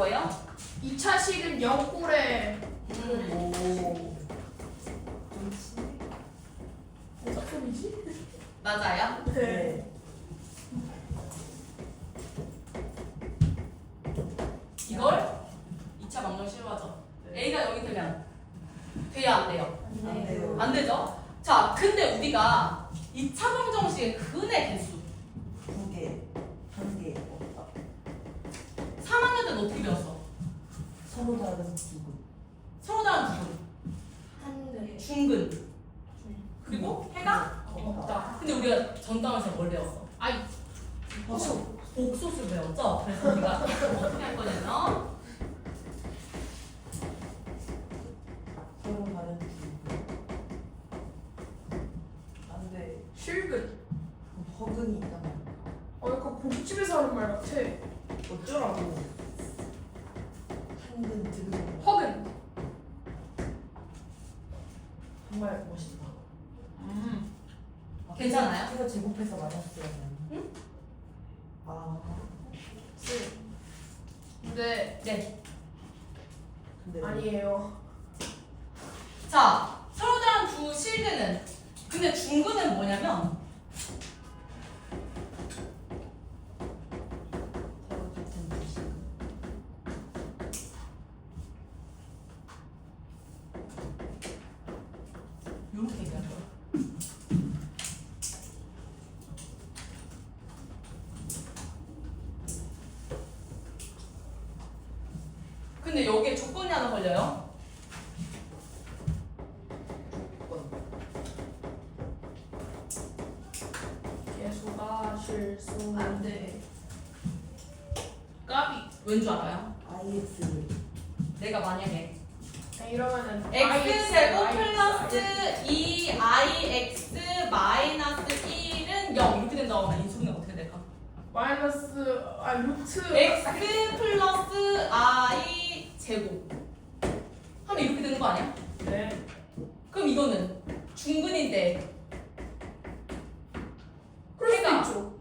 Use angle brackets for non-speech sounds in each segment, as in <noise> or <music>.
거예요? 2차 식은 0꼴에 음. 오. 어떻게이지 맞아요. 네. 이걸 2차 방정 싫어하죠. A가 0이 되면 돼야 안 돼요? 안 돼요. 안 되죠? 자, 근데 우리가 2차 방정식의 근의 개수 3학년 때는 어떻게 배웠어? 서로 다른 두분. 서로 다른 부분 한네 중근 그리고 해가 없다. 근데 우리가 전담에서 뭘 배웠어? 아이 복수 복소수 배웠죠? 그래서 우리가 어떻게 할 거냐면 아. 근데 네. 근데 아니에요. 자, 서로 다른 두 실근은 근데 중근은 뭐냐면 실수. 안 돼. 까비. 왠줄 알아요? IX. 내가 만약에 이러면은 x 제곱 플러스 2ix 마이너스 1은 0 이렇게 된다고 하면 인수분해 어떻게 될까? 마이너스 아 루트 x 플러스 i 제곱 하면 이렇게 되는 거 아니야? 네. 그럼 이거는 중근인데 그럴 수도 그러니까. 있죠.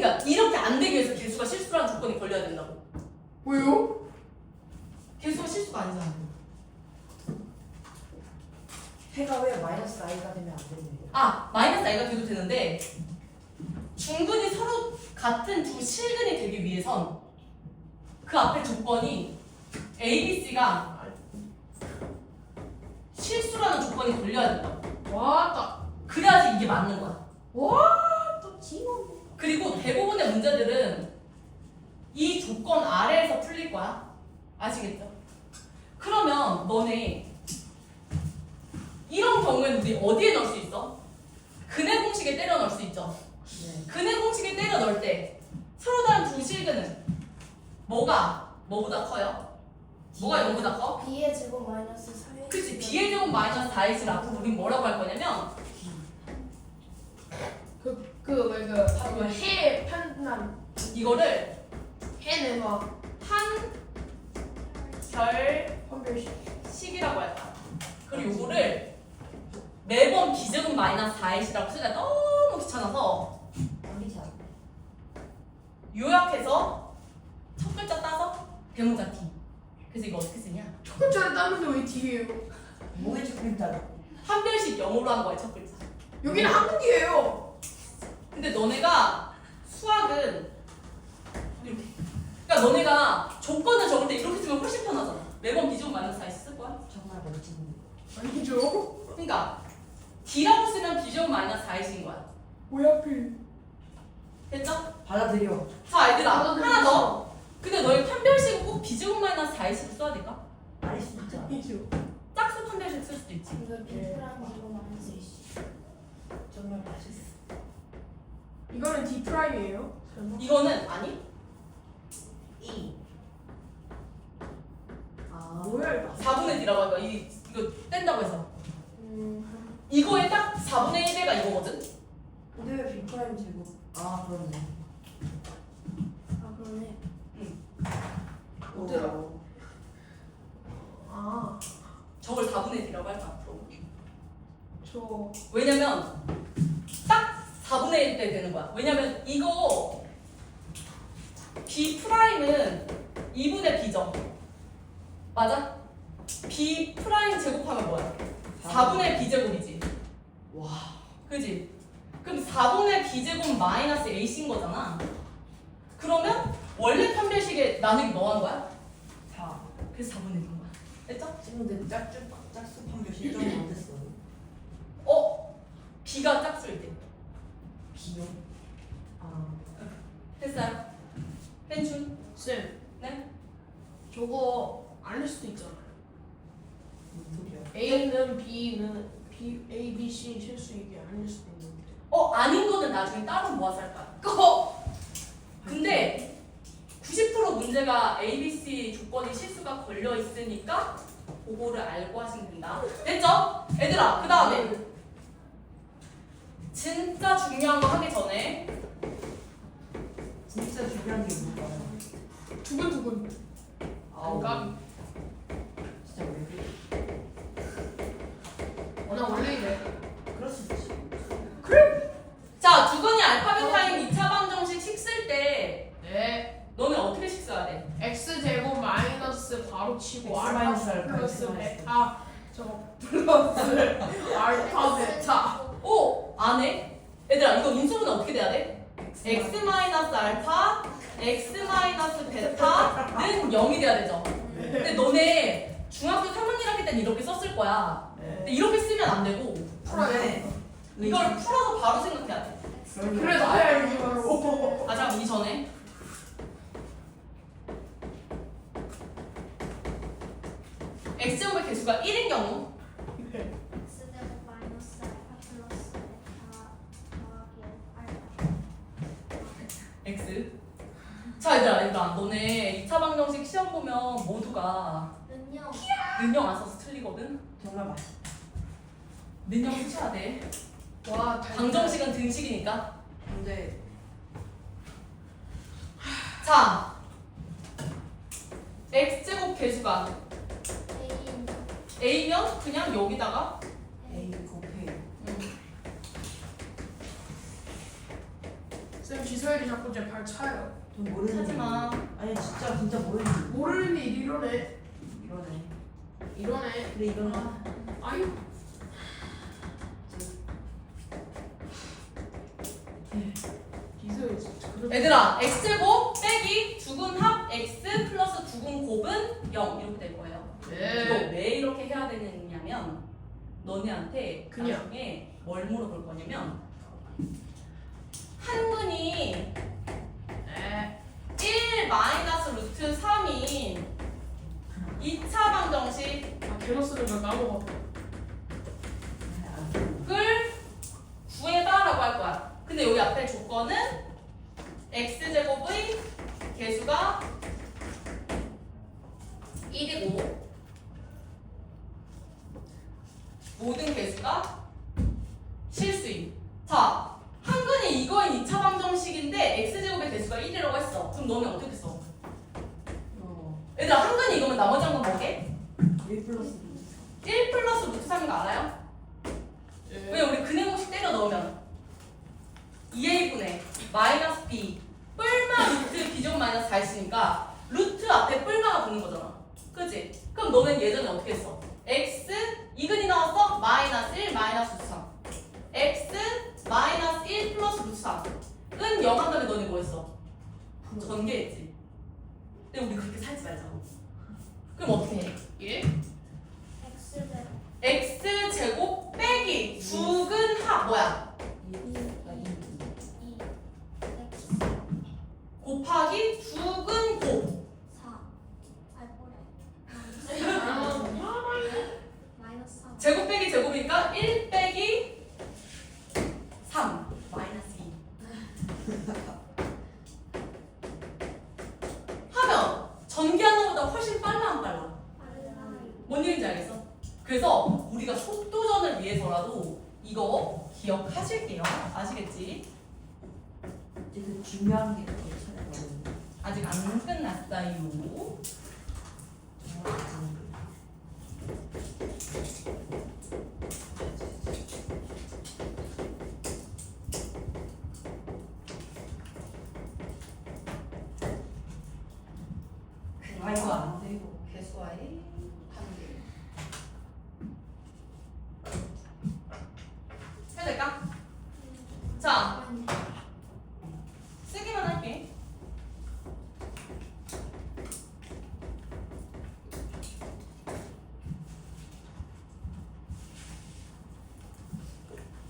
그러니까 이렇게 안 되기 위해서 개수가 실수라는 조건이 걸려야 된다고 왜요? 개수가 실수가 아니잖아 해가 왜 마이너스 i가 되면 안 되는 거예요? 아 마이너스 i가 돼도 되는데 중근이 서로 같은 두 실근이 되기 위해선 그 앞에 조건이 A, B, C가 실수라는 조건이 걸려야 된다고 와따. 그래야지 이게 맞는 거야 지금. 그리고 대부분의 문제들은 이 조건 아래에서 풀릴 거야. 아시겠죠? 그러면 너네 이런 경우에는 우리 어디에 넣을 수 있어? 근해 공식에 때려 넣을 수 있죠. 네. 근해 공식에 때려 넣을 때 서로 다른 두 실근은 뭐가 뭐보다 커요? 뭐가 0보다 커? b의 제곱 마이너스 4의 그치 b의 제곱 마이너스 4x라고 우린 뭐라고 할 거냐면 그 그왜그해 판단 이거를 해는 한별 막한별씩 식이라고 할까? 그리고 요거를 매번 비제곱 마이너스 4이라고 쓰기가 너무 귀찮아서. 요약해서 첫 글자 따서 대문자 T 그래서 이거 어떻게 쓰냐? 첫 글자를 따는데 왜 뒤에요? 뭐에 적힌다. 한 한별씩 영어로 한 거야 첫 글자 여기는 한국이에요. 근데 너네가 수학은 이렇게 그러니까 너네가 조건을 적을 때 이렇게 쓰면 훨씬 편하잖아 매번 비제곱 마이너스 4쓸 거야 정말 멋진. 아니죠? 그러니까 D라고 쓰면 비제곱 마이너스 4인 거야 왜 하필? 됐죠? 받아들여. 자 얘들아 나도 하나 더 근데 너희 판별식은 꼭 비제곱 마이너스 4를 써야 될까? 수 있잖아. 아니죠. 짝수 판별식 쓸 수도 있지 2 정말 맛있어. 이거는 D 프라임이에요? 이거는 아니 E. 아. 뭐야 이거? 4분의 D라고 할 거야 이, 이거 뗀다고 해서 음. 이거에 딱 4분의 1배가 이거거든 근데 왜 B 프라임 제곱? 아 그렇네. 아 그러네 어때요? 오. 아, 저걸 4분의 D라고 할까 앞으로 저 왜냐면 딱 4분의 1때 되는 거야 왜냐면 이거 B 프라임은 2분의 B죠 맞아? b 프라임 제곱하면 뭐야? 4분의 b 제곱이지. 와. 그지? 그럼 4분의 b제곱 마이너스 a인 거잖아. 그러면 원래 판별식에 나누기 뭐 한 거야? 4. 그래서 4분의 1인 거야. 됐죠? 지금 근데 짝쭉 짝수판 몇 시점이 안 됐어. 어? b가 짝수일 때. 비용. 아. 됐어요? 펜춘? 쌤 네? 저거 아닐 수도 있잖아요 무슨 소리야? A는 B는 B, A, B, C 실수 이게 아닐 수도 있는데 어 아닌 거는 나중에 따로 모아서 할 거야. 어! 근데 90% 문제가 A, B, C 조건이 실수가 걸려 있으니까 그거를 알고 하시면 된다. 됐죠? 얘들아 그 다음에 진짜 중요한 거 하기 전에 진짜 중요한 게 뭐야? 두근두근 아우. 깜 진짜 왜 그래? 어, 나 원래 이래 그럴 수 있지. 자 두건이 알파벳 타임 2차 방정식 식쓸 때 네 너네 어떻게 식 써야 돼? X제곱 마이너스 바로 치고 X 알파 마이너스 알파, 플러스 X 마이너스. 베타 저거 플러스 <laughs> 알파 베타 오! 안 해? 얘들아 이거 인수분해 어떻게 돼야 돼? x 마이너스 알파 x 마이너스 베타는 0이 돼야 되죠. 근데 너네 중학교 3학년 1학기 때는 이렇게 썼을 거야. 근데 이렇게 쓰면 안 되고 풀어야 돼 이걸 풀어서 바로 생각해야 돼. 그래 나야 알기 바로. 아 잠깐 이전에. X제곱의 개수가 1인 경우. X제곱 마이너스 알파 플러스 베타 더하기 알파 x. 자 얘들아 얘들아 너네 2차 방정식 시험 보면 모두가 는요 능력 안 써서 틀리거든? 정말 맛있다. 능력 쓰셔야 돼. 와 달- 방정식은 등식이니까 근데 자 x제곱 개수가 A a면 그냥 여기다가 A 곱해요. 쌤 지서열이 자꾸 제 발 차요 전 모르는 일. 하지마 아니 진짜 진짜 모르는 일. 모르는 일 이러네 이러네. 이러네 근데 이거는 아유 얘들아 x제곱 빼기 두근 합 x 플러스 두근 곱은 0 이렇게 될 거예요 이거 네왜 이렇게 해야 되느냐면 너네한테 그냥. 나중에 뭘 물어볼 거냐면 한근이 네. 1 마이너스 루트 3인 2차 방정식을 아 개로 쓰는 걸 까먹었다 구해봐라고 할 거야. 근데 여기 앞에 조건은 x제곱의 개수가 1이고 모든 개수가 실수임. 자, 한근이 이거인 2차 방정식인데 x제곱의 개수가 1이라고 했어. 그럼 너는 어떻게 써? 어. 얘들아 한근이 이거면 나머지 한 건 뭐게? 1 플러스 1 플러스 루트 3인 거 알아요? 네. 왜 우리 근해 공식 때려 넣으면 2a분의 마이너스 b 마이너스 4 있으니까 루트 앞에 뿔마가 붙는 거잖아 그치? 그럼 너는 예전에 어떻게 했어? x 이근이 나왔어? 마이너스 1 마이너스 루트 3 x 마이너스 1 플러스 루트 3은 0 한 다음에 너네 뭐 했어? 전개했지 근데 우리 그렇게 살지 말자 그럼 어떻게 해? 1 X제곱 x 제곱 빼기 두근 합 뭐야? 2. 아 2. 2 X 곱하기 두근 곱 4 알보레 아, 마이너스 3 제곱 빼기 제곱이니까 1 빼기 3 마이너스 2 하면 전개하는 것보다 훨씬 빨라 안 빨라? 빨라요 뭔 얘기인지 알겠어? 그래서 우리가 속도전을 위해서라도 이거 기억하실게요 아시겠지? 중요한 게 그거 찾아가는 아직 안 끝났어요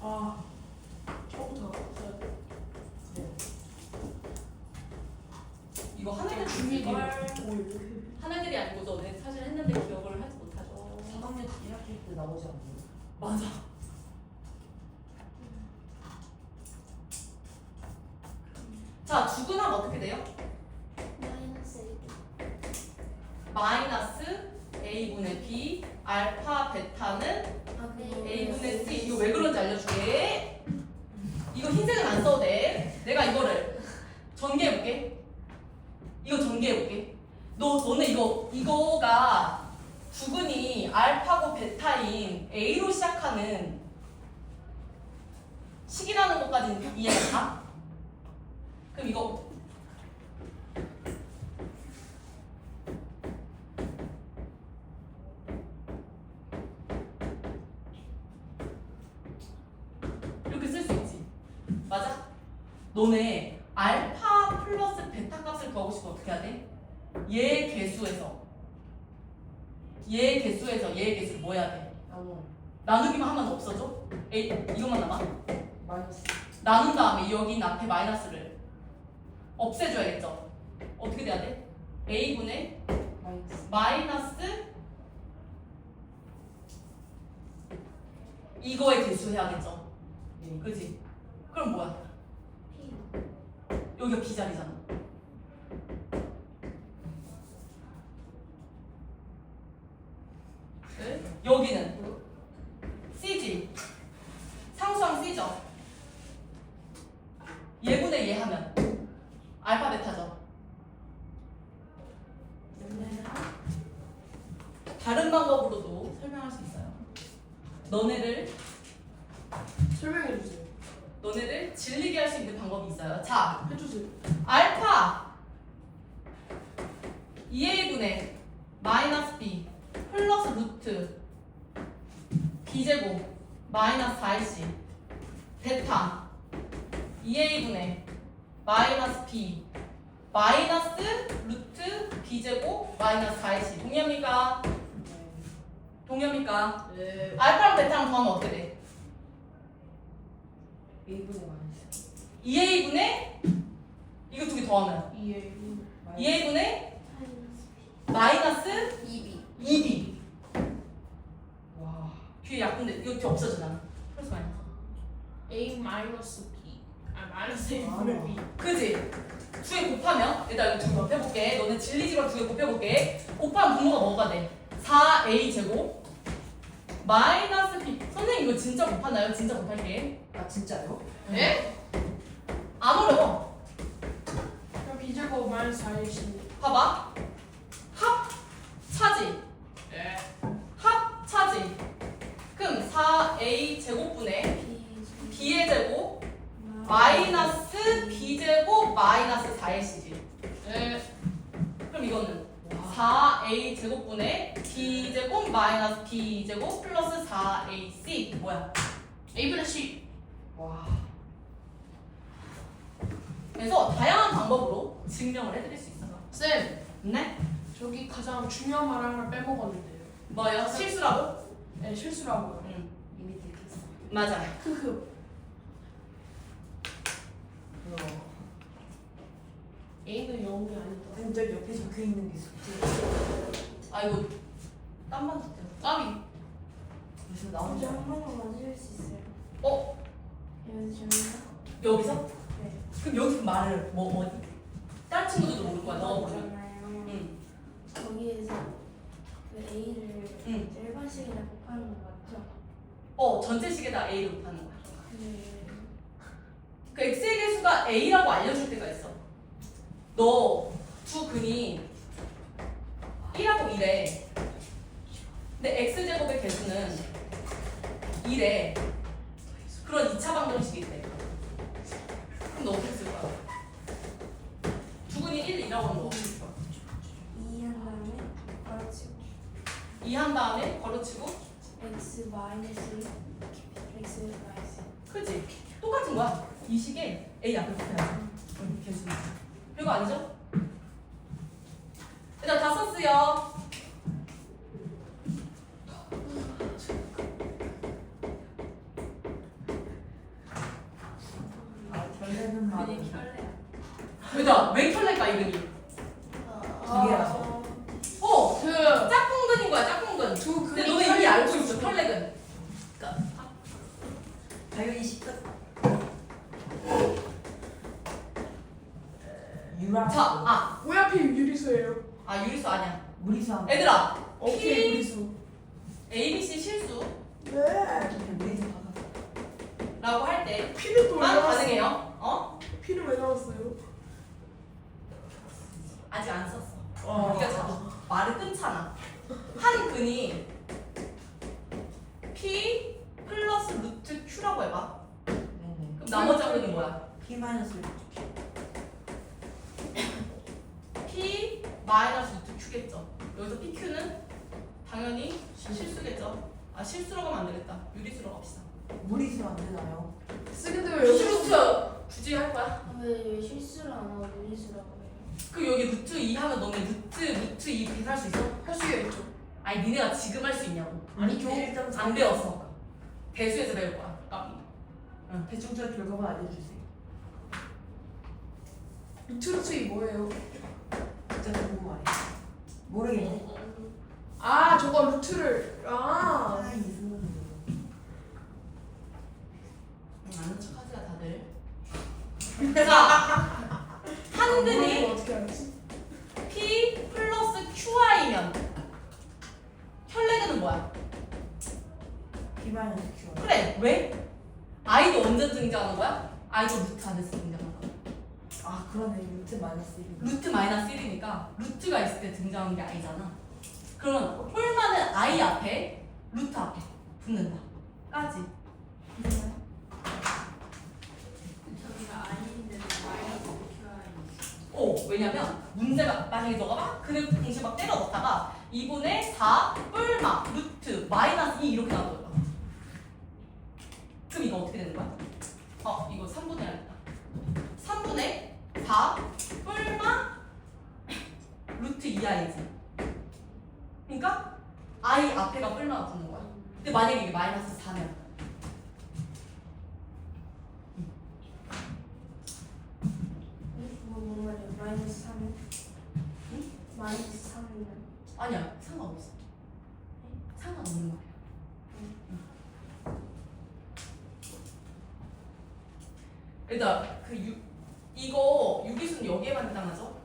아 처음부터 돼. 이거 하나는 준비 걸오 이렇게 하나들이 아니고 너네 사실 했는데 기억을 하지 못하죠. 4학년 1학기 때 나오지 않나요? 맞아. 자, 주근하면 어떻게 돼요? 마이너스 마이너스 a분의 b 알파 베타는 아 a분의 c 이거 왜 그런지 알려줄게 이거 흰색은 안 써도 돼 내가 이거를 전개해볼게 이거 전개해볼게 너, 너네 이거 이거가 주근이 알파고 베타인 a로 시작하는 식이라는 것까지는 이해가 가? 그럼 이거 이렇게 쓸 수 있지. 맞아? 너네 알파 플러스 베타 값을 구하고 싶으면 어떻게 해야 돼? 얘 개수에서 얘 개수에서 얘 개수 뭐 해야 돼? 나누기만 하면 없어져? 에이, 이것만 남아? 마이너스 나눈 다음에 여기 앞에 마이너스를 없애줘야겠죠? 어떻게 돼야 돼? a분의 마이너스 마이너스 이거의 개수 해야겠죠? 네. 그지? 그럼 뭐야? P 여기가 B 자리잖아. 여기는 C지. 상수항 C죠. 얘분의 얘 하면 알파 베타죠. 다른 방법으로도 설명할 수 있어요. 너네를 설명해 주세요. 너네를 질리게 할 수 있는 방법이 있어요. 자, 해주세요. 알파 2a분의 마이너스 b 플러스 루트 b제곱 마이너스 4ac 베타 2a분의 마이너스 b 마이너스 루트 b제곱 마이너스 4ac 동의합니까? 동의합니까? 네. 알파랑 베타랑 더하면 어떻게 돼? A분의 마이너스 2a분의 이거 두 개 더하면 이해. 2a분의 마이너스 마이너스 2B 2b 와 뒤에 약분데 이거 뒤에 없어지잖아 플러스 마이너스 A 마이너스 B. 아 B. 그지? 두개 곱하면 일단 이거 좀 곱해볼게 너네 진리지로 두개 곱해볼게 곱하면 분모가 뭐가 돼? 4a 제곱 마이너스 b 선생님 이거 진짜 곱하나요? 진짜 곱할게 아 진짜요? 네? 안 어려워 그럼 B 제곱 마이너스 4AC. 봐봐 합 차지 네. 합 차지 그럼 4a 제곱분의 B b의 제곱 마이너스 b제곱 마이너스 4ac지 네. 그럼 이거는 4a 제곱분의 b 제곱 마이너스 b 제곱 플러스 4ac 뭐야? A 분의 C. 와 그래서 다양한 방법으로 증명을 해드릴 수 있어요. 쌤. 네? 저기 가장 중요한 말 하나 빼먹었는데요. 뭐요? 실수라고? 네 실수라고요. 응. 이미 들켰어 맞아. 크크. 우와 A는 0이 아니다. 쌤들 옆에 적혀 있는 게 숙제 아이고 땀만 줬대요. 땀이. 그래서 나온 줄한 알았어 번만 맞을 수 있어요 어? 연습 여기서? 네. 그럼 여기서 말을 뭐 뭐지? 다른 친구들도 모를 거야. 너. 있잖아요 응. 거기에서 그 A를 응. 일반식이라 곱하는 거 맞죠? 어 전체식에다 a를 곱하는 거야. 네. 그 x의 개수가 a라고 알려줄 때가 있어. 너 두 근이 1하고 1에 근데 x제곱의 개수는 1에 그런 2차 방정식이 있대. 그럼 너 어떻게 쓸 거야? 두 근이 1, 2라고 하면 너 어떻게 쓸 거야? 2한 다음에 괄호치고 2한 다음에 걸어치고 x 마이너스 1 x 마이너스 그지? 똑같은 거야. 이 식에 A 앞에 붙여야지. 응, 개수. 별거 아니죠? 일단 다 썼어요. 아, 결례는 켤레야 왜다? 왜 켤레까 이름이? 기계라서. 어! 그, 짝꿍근인 거야 짝꿍근. 두 근데 근이 너네 이미 켤레 알고 있어 켤레근. 당연히 식끝. 유랑. 자, 아, 왜 하필 유리수예요? 아 유리수 아니야. 무리수 한. 얘들아, 오케이, 유리수. A, B, C 실수라고 네. 무리수 받아. 할때 피는 나왔어요? 가능해요. 어? 피는 왜 나왔어요? 아직 안 썼어. 어. 네가 자꾸 말을 끊잖아. 한 근이 P 플러스 루트 Q라고 해봐. 네네. 그럼 나머지 한 근이 뭐야? P 마이너스 P 마이너스 루트 Q겠죠. 여기서 PQ는 당연히 실수겠죠. 아 실수라고 하면 안 되겠다. 유리수로 갑시다. 무리수 안 되나요? 쓰근데 왜 루트 굳이 할 거야? 아, 왜 실수를 안 하고 유리수라고 해요 그 여기 루트 2 하면 너네 루트 루트 2 계산할 수 있어? 할 수가 있죠? 아니 니네가 지금 할 수 있냐고. 아니, 교- 안 배웠어. 대수에서 배울 거야. 응. 대충 저 결과만 알려주세요. 루트루트이 뭐예요? 진짜 궁금하네. 모르겠네. 아, 저거 루트를. 아. 아, 이승은. 응, 아는 척 하지라 다들. 자, 한 근이 어떻게 알았지? P 플러스 QI면 혈레근은 뭐야? 마이너스 Q. 그래 왜? I도 언제 등장하는 거야? I도 루트 거야. 아, 그러네. 루트 마이너스 1. 루트 마이너스 1이니까 루트가 있을 때 등장하는 게 I잖아. 그러면 홀만은 I 앞에 루트 앞에 붙는다. 까지. 저기가 아닌데 마이너스 QI 오 왜냐면 문제가 만약에 너가 막 그래 동시에 막 때려 넣다가 2분의 4 뿔마 루트 마이너스 2 이렇게 나올 거야. 그럼 이거 어떻게 되는 거야? 어 이거 3분의 하겠다. 3분의 4 뿔마 루트 2i지. 그러니까 i 앞에가 뿔마가 붙는 거야. 근데 만약에 이게 마이너스 4면 뭐, 뭔 말이야 마이너스 3 마이너스 3이면 아니야 상관없어. 상관없는 말이야. 일단 그 유, 이거 유기순 여기에만 해당하죠?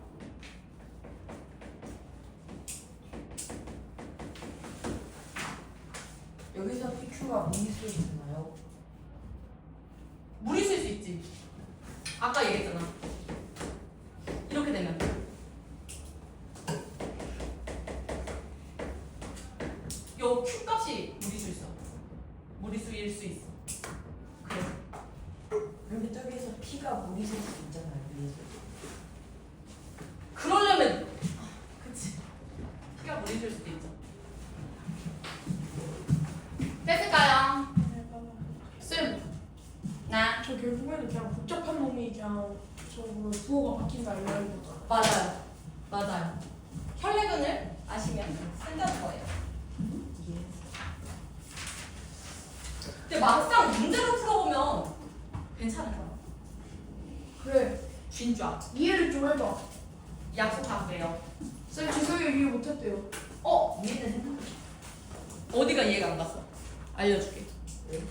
여기서 PQ가 무리수에 있나요? 물이 쓸 수 있지. 아까 얘기했잖아. 이렇게 되면 요 Q 값이 무리수 있어. 무리수일 수 있어. 그래. 그런데 저기에서 P가 무리수일 수 있잖아요. 위에서. 그러려면 아, 그치. 무리수일 수도 있죠. 됐을까요? 쌤, 나. 저 결국에는 그냥 복잡한 놈이 그냥 저거 부호가 바뀐다 이런 거죠. 맞아요. 맞아요. 혈액근을 아시면 쓴다는 거예요. 근데 막상 문제로 풀어보면 거야. 그래, 진짜. 이해를 좀 해봐. 약속할게요. 쌤, 지성이 이해 못했대요. 어? 이해는 생각. 어디가 이해가 안 갔어? 알려줄게. 왜?